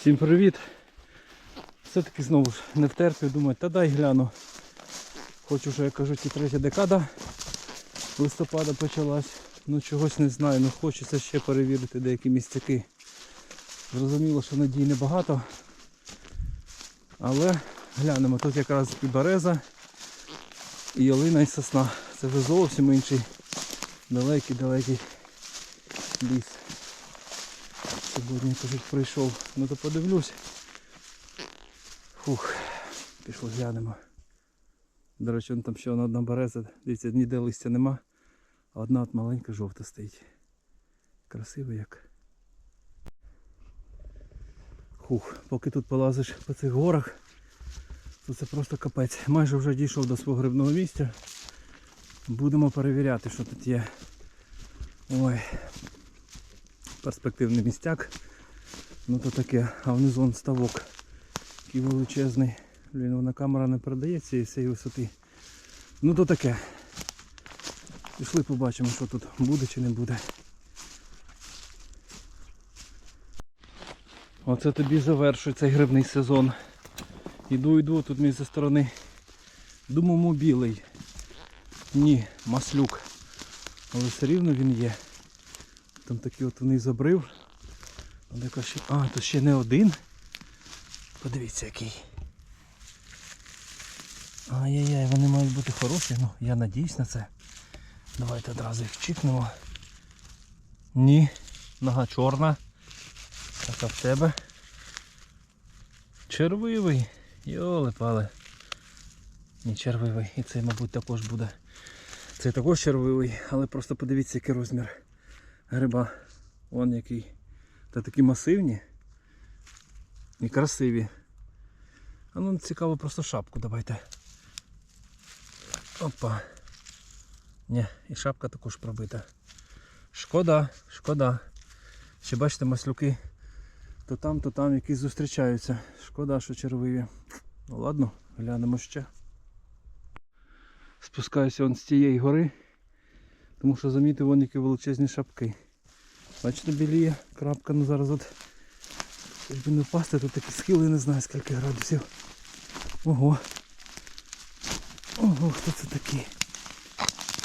Всім привіт! Все-таки знову ж не втерпів, думаю, та дай гляну. Хочу вже, як кажуть, і третя декада листопада почалась. Ну чогось не знаю, ну хочеться ще перевірити деякі місцяки. Зрозуміло, що надій небагато. Але глянемо, тут якраз і береза, і ялина, і сосна. Це вже зовсім інший далекий-далекий ліс. Сьогодні кажуть, прийшов. Ну то подивлюсь. Фух, пішли глянемо. До речі, там ще одна береза. Дивіться, ніде листя нема. А одна от маленька жовта стоїть. Красиво як. Хух, поки тут полазиш по цих горах, то це просто капець. Майже вже дійшов до свого грибного місця. Будемо перевіряти, що тут є. Ой, перспективний містяк. Ну то таке, а внизу он ставок. Такий величезний. Блін, вона камера не передає цієї всієї висоти. Ну то таке. Пішли побачимо, що тут буде чи не буде. Оце тобі завершує цей грибний сезон. Іду, йду, тут мій зі сторони. Думаю, білий. Ні, маслюк. Але все рівно він є. Там такий от вниз обрив. Ще... А, тут ще не один. Подивіться який. Ай-яй-яй, вони мають бути хороші, ну я надіюсь на це. Давайте одразу їх чіпнемо. Ні, нога чорна. Така в тебе. Червивий. Йоле пале. Ні, червивий. І цей, мабуть, також буде. Цей також червивий, але просто подивіться, який розмір гриба. Вон який. Та такі масивні і красиві. А ну цікаво просто шапку давайте. Опа. Ні, і шапка також пробита. Шкода, шкода. Ще бачите маслюки. То там, то там якісь зустрічаються. Шкода, що червиві. Ну ладно, глянемо ще. Спускаюся вон з цієї гори, тому що замітив вон які величезні шапки. Бачите, біліє крапка, ну зараз от хоч би не впасти, тут такі схили, не знаю скільки градусів. Ого. Ого, хто це такий?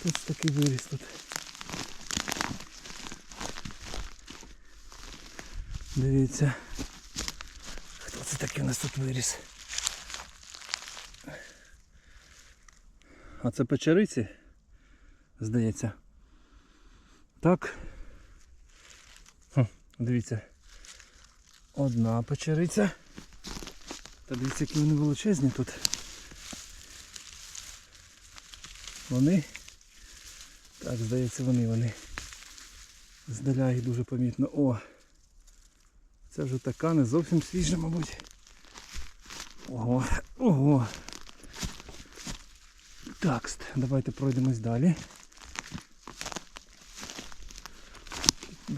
Хто це такий виріс тут? Дивіться. Хто це такий у нас тут виріс? А це печериці? Здається. Так. Хм, дивіться. Одна печериця. Та дивіться, які вони величезні тут. Вони. Так, здається, вони вони. Здаля їх дуже помітно. О! Це вже така не зовсім свіжа, мабуть. Ого, ого. Так, давайте пройдемось далі.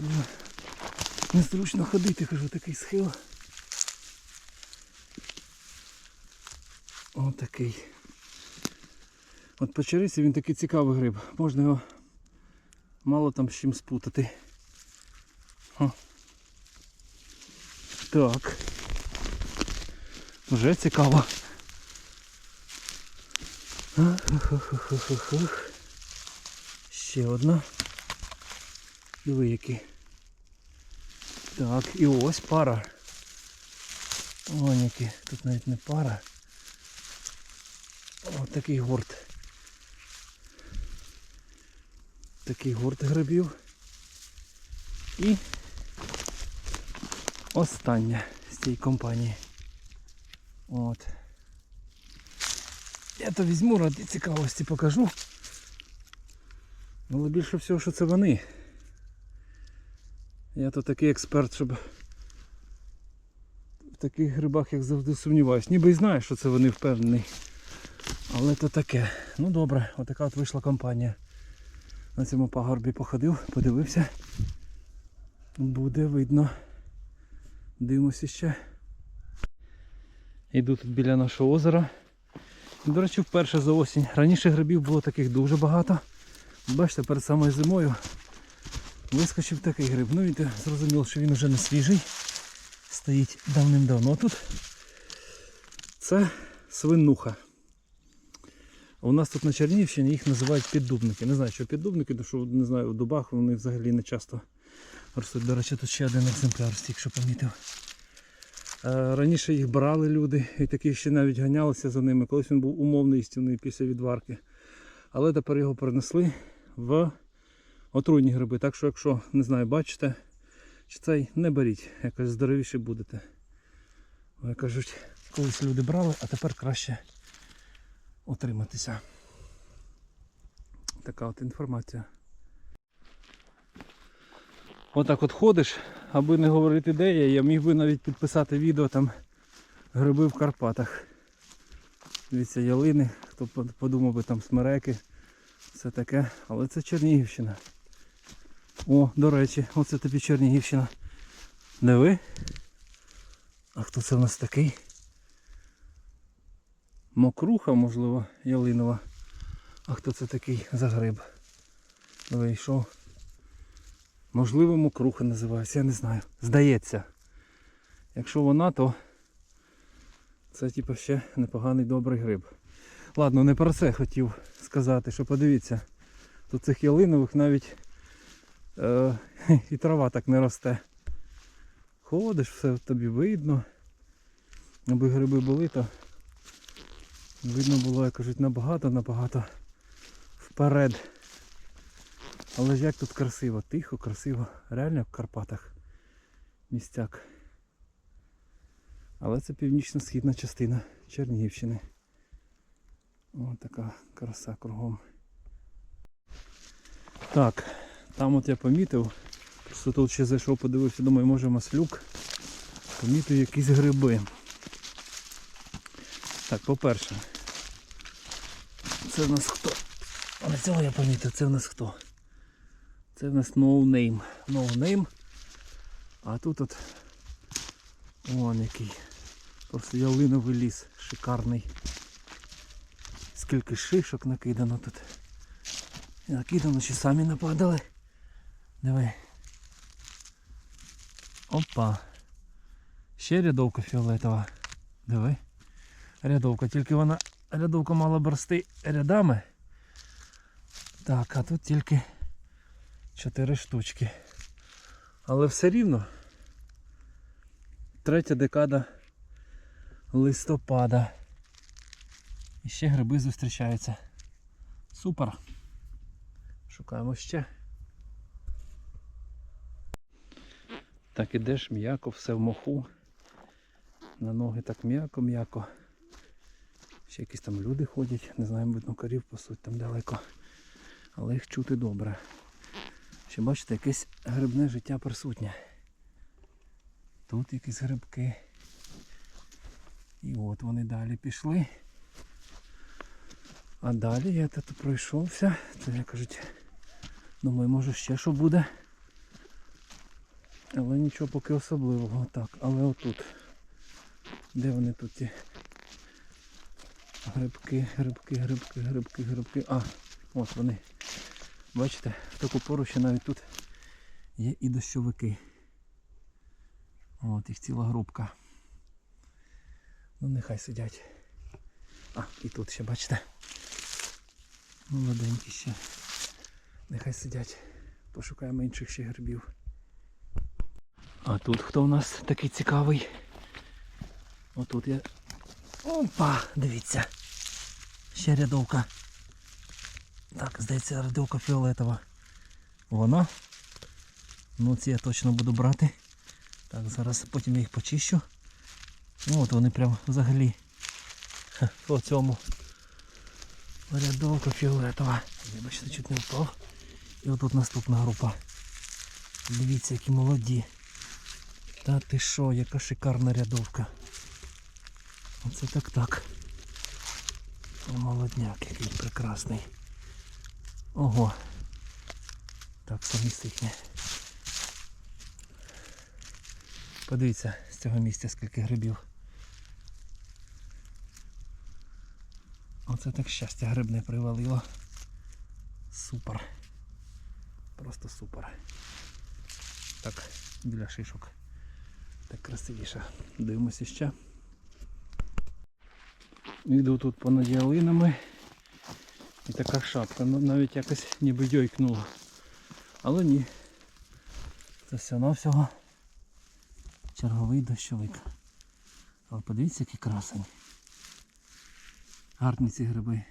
Дуже незручно ходити, кажу, такий схил. Ось такий. От печериці він такий цікавий гриб. Можна його мало там з чим спутати. О. Так. Вже цікаво. Ще одна. Диви які. Так, і ось пара. Вон які. Тут навіть не пара. Ось такий гурт. Такий гурт грибів. І остання з цієї компанії. От. Я то візьму ради цікавості покажу. Але більше всього, що це вони. Я то такий експерт, щоб в таких грибах, як завжди, сумніваюсь. Ніби і знаю, що це вони впевнений. Але то таке. Ну добре, отака от вийшла компанія. На цьому пагорбі походив, подивився. Буде видно. Дивимося ще. Йду тут біля нашого озера. До речі, вперше за осінь. Раніше грибів було таких дуже багато. Бачите, перед самою зимою вискочив такий гриб. Ну і зрозуміло, що він вже не свіжий. стоїть давним-давно тут. Це свинуха. У нас тут на Чернігівщині їх називають піддубники. Не знаю, що піддубники, тому що не знаю, в дубах вони взагалі не часто ростуть. До речі, тут ще один екземпляр, стік, що помітив. Раніше їх брали люди і такі ще навіть ганялися за ними. Колись він був умовно істинний після відварки. Але тепер його перенесли в отруйні гриби. Так що, якщо не знаю, бачите, чи цей не беріть, якось здоровіше будете. Як кажуть, колись люди брали, а тепер краще утриматися. Така от інформація. Отак от ходиш, аби не говорити де я, я міг би навіть підписати відео там гриби в Карпатах. Дивіться, ялини, хто подумав би там смереки, все таке, але це Чернігівщина. О, до речі, оце тобі Чернігівщина. Диви. А хто це в нас такий? Мокруха, можливо, ялинова. А хто це такий за гриб? Вийшов. Можливо, мокруха називається, я не знаю. Здається. Якщо вона, то це типу ще непоганий добрий гриб. Ладно, не про це хотів сказати, що подивіться, тут цих ялинових навіть е, і трава так не росте. Ходиш, все тобі видно. Аби гриби були, то видно було, як кажуть, набагато-набагато вперед. Але ж як тут красиво, тихо, красиво. Реально в Карпатах містяк. Але це північно-східна частина Чернігівщини. Ось така краса кругом. Так, там от я помітив. Просто тут ще зайшов, подивився, думаю, може маслюк. Помітив якісь гриби. Так, по-перше, це в нас хто? А на цього я помітив, це в нас хто? Це в нас no name. No. А тут от вон який. Просто ялиновий ліс шикарний. Скільки шишок накидано тут. Накидано, чи самі нападали. Диви. Опа. Ще рядовка фіолетова. Диви. Рядовка, тільки вона рядовка мала б рядами. Так, а тут тільки 4 штучки. Але все рівно. Третя декада листопада. І ще гриби зустрічаються. Супер. Шукаємо ще. Так ідеш м'яко, все в моху. На ноги так м'яко-м'яко. Ще якісь там люди ходять, не знаю, видно корів пасуть там далеко. Але їх чути добре. Ще бачите, якесь грибне життя присутнє. Тут якісь грибки. І от вони далі пішли. А далі я тут пройшовся. Це як кажуть, думаю, може ще що буде. Але нічого поки особливого. Так, але отут. Де вони тут ті? Грибки, грибки, грибки, грибки, грибки. А, от вони. Бачите, в таку пору ще навіть тут є і дощовики. От їх ціла групка. Ну нехай сидять. А, і тут ще бачите. Молоденькі ще. Нехай сидять. Пошукаємо інших ще грибів. А тут хто у нас такий цікавий? Отут я. Опа! Дивіться. Ще рядовка. Так, здається, рядовка фіолетова. Вона. Ну ці я точно буду брати. Так, зараз потім я їх почищу. Ну от вони прям взагалі ха, по цьому. Рядовка фіолетова. Вибачте, чуть не впав. І отут наступна група. Дивіться, які молоді. Та ти що, яка шикарна рядовка. Оце так так. Молодняк який прекрасний. Ого. Так, самі сихне. Подивіться з цього місця скільки грибів. Оце так щастя грибне привалило. Супер. Просто супер. Так, біля шишок. Так красивіше. Дивимося ще. Йду тут понад ялинами. І така шапка, ну навіть якось ніби йойкнула. Але ні. Це все навсього черговий дощовик. Але подивіться, який красень. Гарні ці гриби.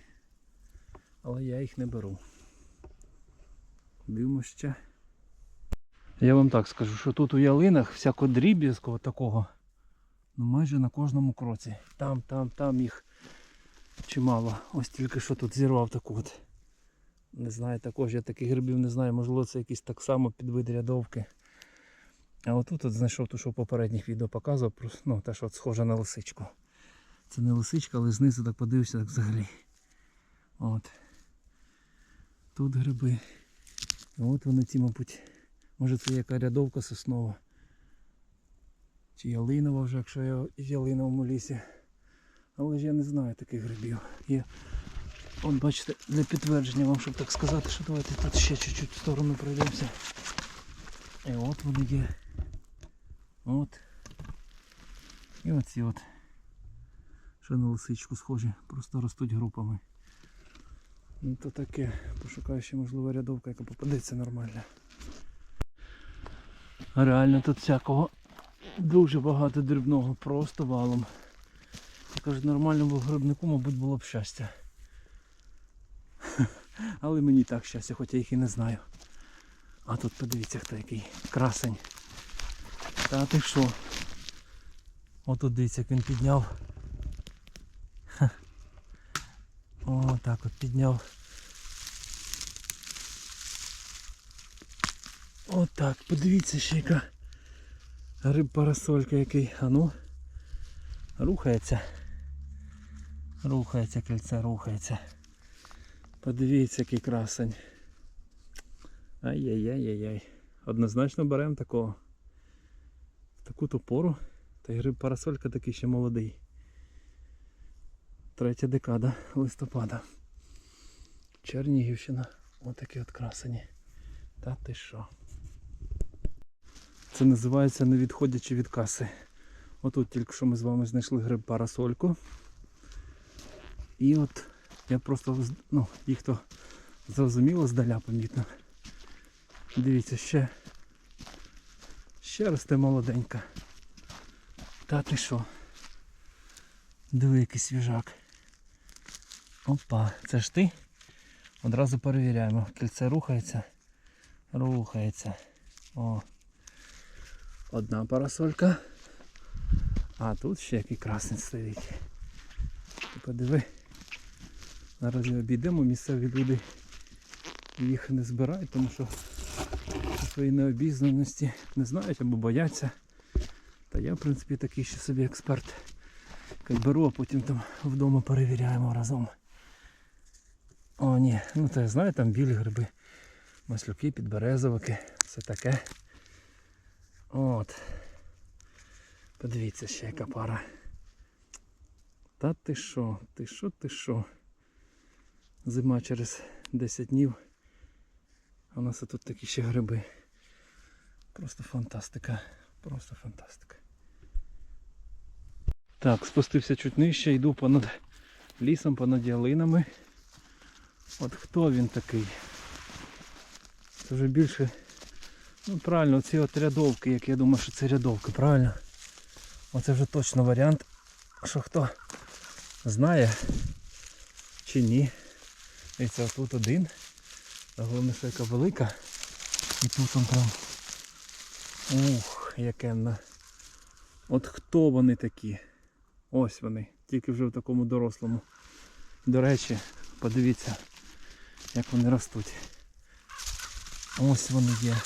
Але я їх не беру. Дивимось ще. Я вам так скажу, що тут у ялинах всякого дріб'язкого такого. Ну майже на кожному кроці. Там, там, там їх чимало. Ось тільки що тут зірвав таку от. Не знаю, також я таких грибів не знаю, можливо це якісь так само підвид рядовки. А отут от знайшов ту, що в попередніх відео показував, ну, те, що от схоже на лисичку. Це не лисичка, але знизу так подивишся так взагалі. От. Тут гриби. От вони ці, мабуть, може це яка рядовка соснова. Чи ялинова вже, якщо я в ялиновому лісі. Але ж я не знаю таких грибів. Є. От бачите, для підтвердження вам, щоб так сказати, що давайте тут ще чуть-чуть в сторону пройдемося. І от вони є. От. І оці от. Що на лисичку схожі, просто ростуть групами. Ну то таке, пошукаю ще можливо рядовка, яка попадеться нормально. Реально тут всякого дуже багато дрібного, просто валом. Я кажу, нормальному грибнику, мабуть, було б щастя. Але мені так щастя, хоч я їх і не знаю. А тут подивіться хто який красень. Та ти що? Отут дивіться, як він підняв. Ха. О, так от підняв. Отак, подивіться ще яка гриб парасолька який. А ну. Рухається. Рухається кільце, рухається. Подивіться, який красень. Ай-яй-яй-яй-яй. Однозначно беремо такого. В таку то пору. Та й гриб парасолька такий ще молодий. Третя декада листопада. Чернігівщина. Отакі от красені. Та ти що? Це називається не відходячи від каси. Отут тільки що ми з вами знайшли гриб парасольку. І от я просто ну, їх то зрозуміло здаля помітно. Дивіться, ще. Ще росте молоденька. Та ти що? Диви, який свіжак. Опа, це ж ти? Одразу перевіряємо. Кільце рухається. Рухається. О. Одна парасолька. А тут ще який красний стоїть. Подиви. Зараз обійдемо, місцеві люди їх не збирають, тому що по своїй необізнаності не знають або бояться. Та я, в принципі, такий ще собі експерт. Як беру, а потім там вдома перевіряємо разом. О, ні, ну це я знаю, там білі гриби, маслюки, підберезовики, все таке. От. Подивіться ще яка пара. Та ти що, ти що, ти що? Зима через 10 днів. А у нас тут такі ще гриби. Просто фантастика. Просто фантастика. Так, спустився чуть нижче, йду понад лісом, понад ялинами. От хто він такий? Це вже більше. Ну правильно, ці от рядовки, як я думаю, що це рядовки, правильно? Оце вже точно варіант, що хто знає чи ні. І це тут один. А головне, що яка велика. І тут он прям. Ух, яке на. От хто вони такі? Ось вони. Тільки вже в такому дорослому. До речі, подивіться, як вони ростуть. Ось вони є.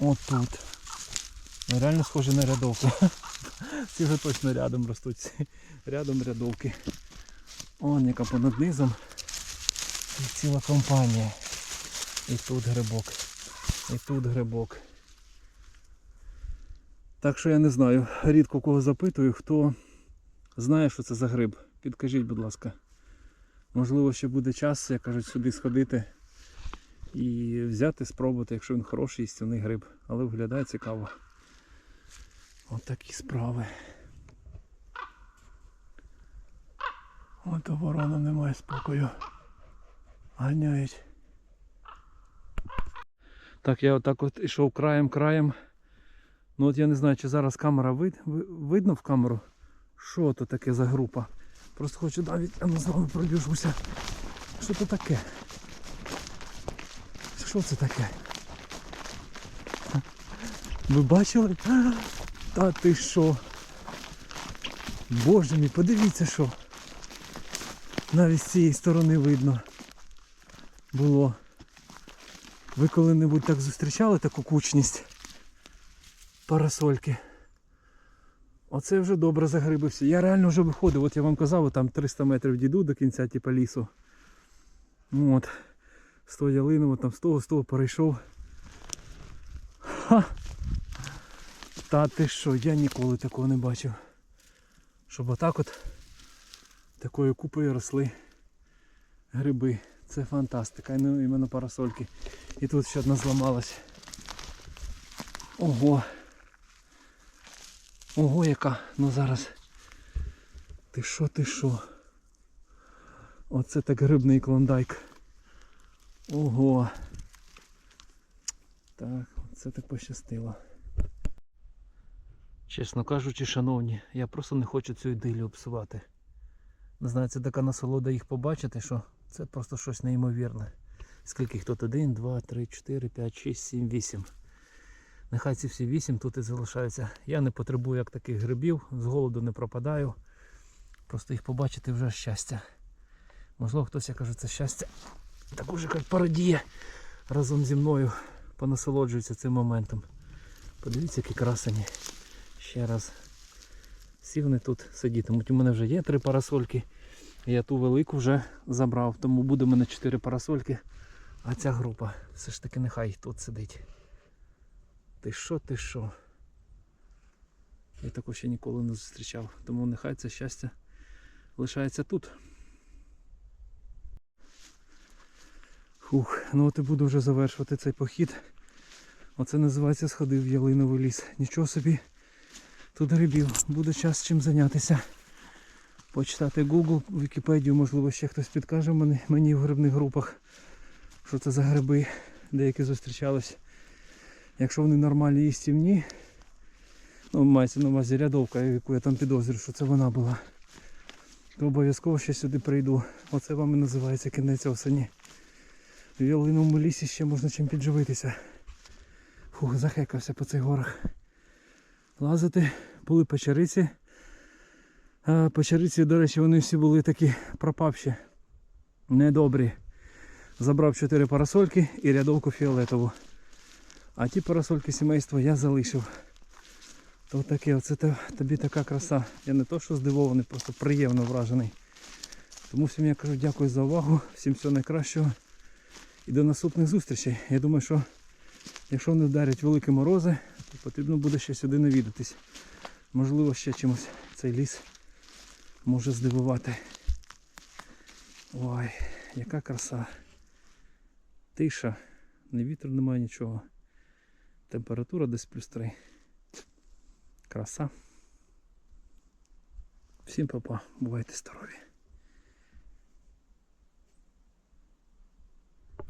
Отут. Ну, реально схожі на рядовку. Ці вже точно рядом ростуть. Рядом рядовки. Он яка понад низом. І ціла компанія. І тут грибок. І тут грибок. Так що я не знаю. Рідко кого запитую, хто знає, що це за гриб. Підкажіть, будь ласка. Можливо, ще буде час, як кажуть, сюди сходити і взяти, спробувати, якщо він хороший їстівний гриб. Але виглядає цікаво. От такі справи. От ворона немає спокою. Ганяють. Так, я отак от ішов краєм краєм. Ну от я не знаю, чи зараз камера вид... видно в камеру. Що то таке за група? Просто хочу навіть а ну, з вами пробіжуся. Що то таке? Що це таке? Ви бачили? Та ти що? Боже мій, подивіться що. Навіть з цієї сторони видно було. Ви коли-небудь так зустрічали таку кучність парасольки? Оце вже добре загрибився. Я реально вже виходив, от я вам казав, там 300 метрів дійду до кінця типу, лісу. От. З того ялиного, там з того, з того перейшов. Ха! Та ти що, я ніколи такого не бачив. Щоб отак от такою купою росли гриби. Це фантастика. Ну іменно парасольки. І тут ще одна зламалась. Ого. Ого яка. Ну зараз. Ти що, ти що? Оце так грибний клондайк. Ого. Так, це так пощастило. Чесно кажучи, шановні, я просто не хочу цю ідилію псувати. Не знаю, це така насолода їх побачити, що це просто щось неймовірне. Скільки їх тут? Один, два, три, чотири, п'ять, шість, сім, вісім. Нехай ці всі вісім тут і залишаються. Я не потребую як таких грибів, з голоду не пропадаю. Просто їх побачити вже щастя. Можливо, хтось, я кажу, це щастя. Так уже як пародіє разом зі мною понасолоджується цим моментом. Подивіться, які красені. Ще раз. Всі вони тут сидітимуть. У мене вже є три парасольки. Я ту велику вже забрав, тому буде в мене чотири парасольки. А ця група все ж таки нехай тут сидить. Ти що, ти що? Я такого ще ніколи не зустрічав. Тому нехай це щастя лишається тут. Фух, ну от і буду вже завершувати цей похід. Оце називається сходив в ялиновий ліс. Нічого собі. Тут грибів. Буде час чим зайнятися. Почитати Google, Вікіпедію, можливо, ще хтось підкаже мені, мені в грибних групах, що це за гриби, деякі зустрічались. Якщо вони нормальні їстівні, ну мається на увазі рядовка, яку я там підозрюю, що це вона була, то обов'язково ще сюди прийду. Оце вам і називається кінець осені. В ялиновому лісі ще можна чим підживитися. Фух, захекався по цих горах. Лазити, були печериці. А печериці, до речі, вони всі були такі пропавші, недобрі. Забрав 4 парасольки і рядовку фіолетову. А ті парасольки сімейства я залишив. То таке, оце тобі така краса. Я не то що здивований, просто приємно вражений. Тому всім я кажу дякую за увагу, всім всього найкращого. І до наступних зустрічей. Я думаю, що якщо не вдарять великі морози, то потрібно буде ще сюди навідатись. Можливо, ще чимось цей ліс може здивувати. Ой, яка краса. Тиша, ні вітру немає нічого. Температура десь плюс 3. Краса. Всім папа, бувайте здорові.